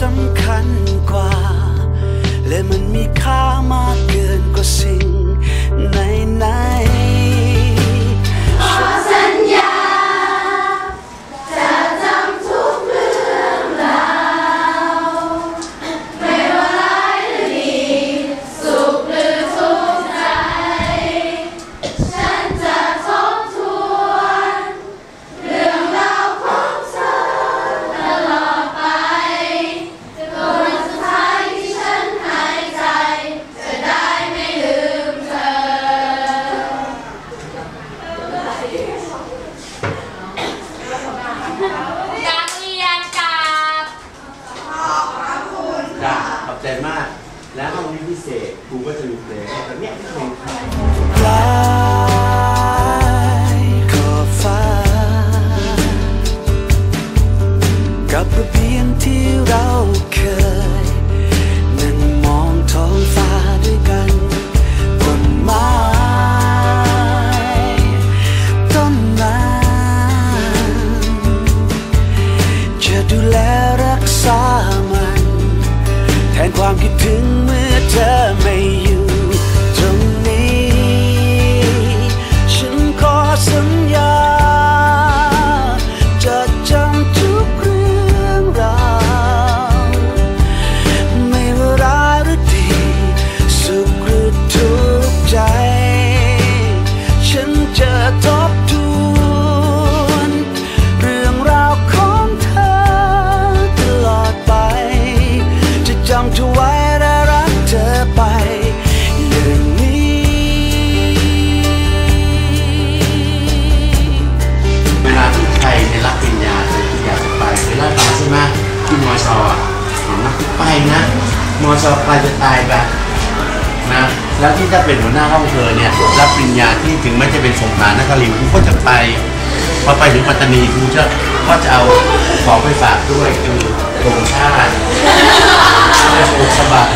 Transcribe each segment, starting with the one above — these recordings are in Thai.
สำคัญกว่า และมันมีค่ามากเกินกว่าสิ่งไหนไหนๆ ษกูก็จะมีเพลงแบบเนี้ยเพลง นะมอชอไปจะตายไปนะแล้วที่จะเป็นหัวหน้าห้องเธอเนี่ยรับปริญญาที่ถึงแม้จะเป็นสงขลานครินทร์กูก็จะไปพอไปถึงปัตตานีกูจะก็จะเอาของไปฝากด้วยคือธงชาติโรงสบัด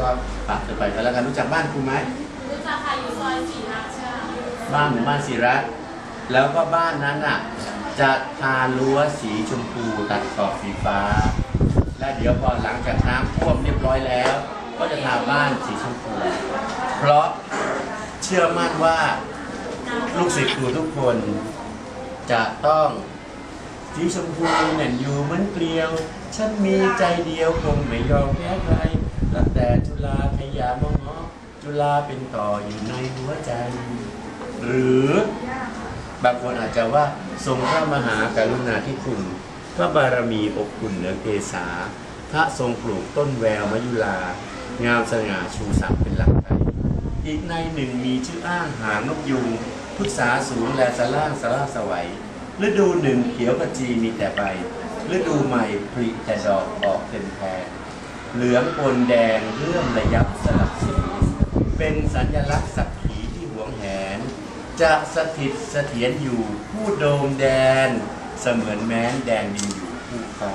ก็ฝากเธอไปกันแล้วกันรู้จักบ้านครูไหมรู้จักค่ะอยู่ซอยสีรักใช่บ้านหมู่บ้านศิระแล้วก็บ้านนั้นอะจะทารั้วสีชมพูตัดขอบสีฟ้า และเดี๋ยวพอหลังจากน้ำท่วมเรียบร้อยแล้ว ก็จะทาบ้านสีชมพู เพราะเชื่อมั่นว่าลูกศิษย์ครูทุกคนจะต้องสีชมพูเน่นอยู่เหมือนเกลียว ฉันมีใจเดียวคงไม่ยอมแพ้ใคร รักแต่จุฬาพยายามองอจุฬาเป็นต่ออยู่ในหัวใจ หรือบางคนอาจจะว่าทรงพระมหากรุณาธิคุณ พระบารมีอบอุ่นเหนือเกษาพระทรงปลูกต้นแววมยุลา งามสง่าชูศักดิ์เป็นหลักใจอีกในหนึ่งมีชื่ออ้างหางนกยูงพุทธาสูงและสล่างสล่าสวัยฤดูหนึ่งเขียวกระจีมีแต่ใบฤดูใหม่ผลิแต่ดอกออกเต็มแพร เหลืองปนแดงเรื่อมระยับสลับสีเป็นสัญลักษณ์สักขีที่หวงแหน จะสถิตเสถียรอยู่ผู้โดมแดน เสมือนแม้นแดนดินอยู่ผู้ฟ้า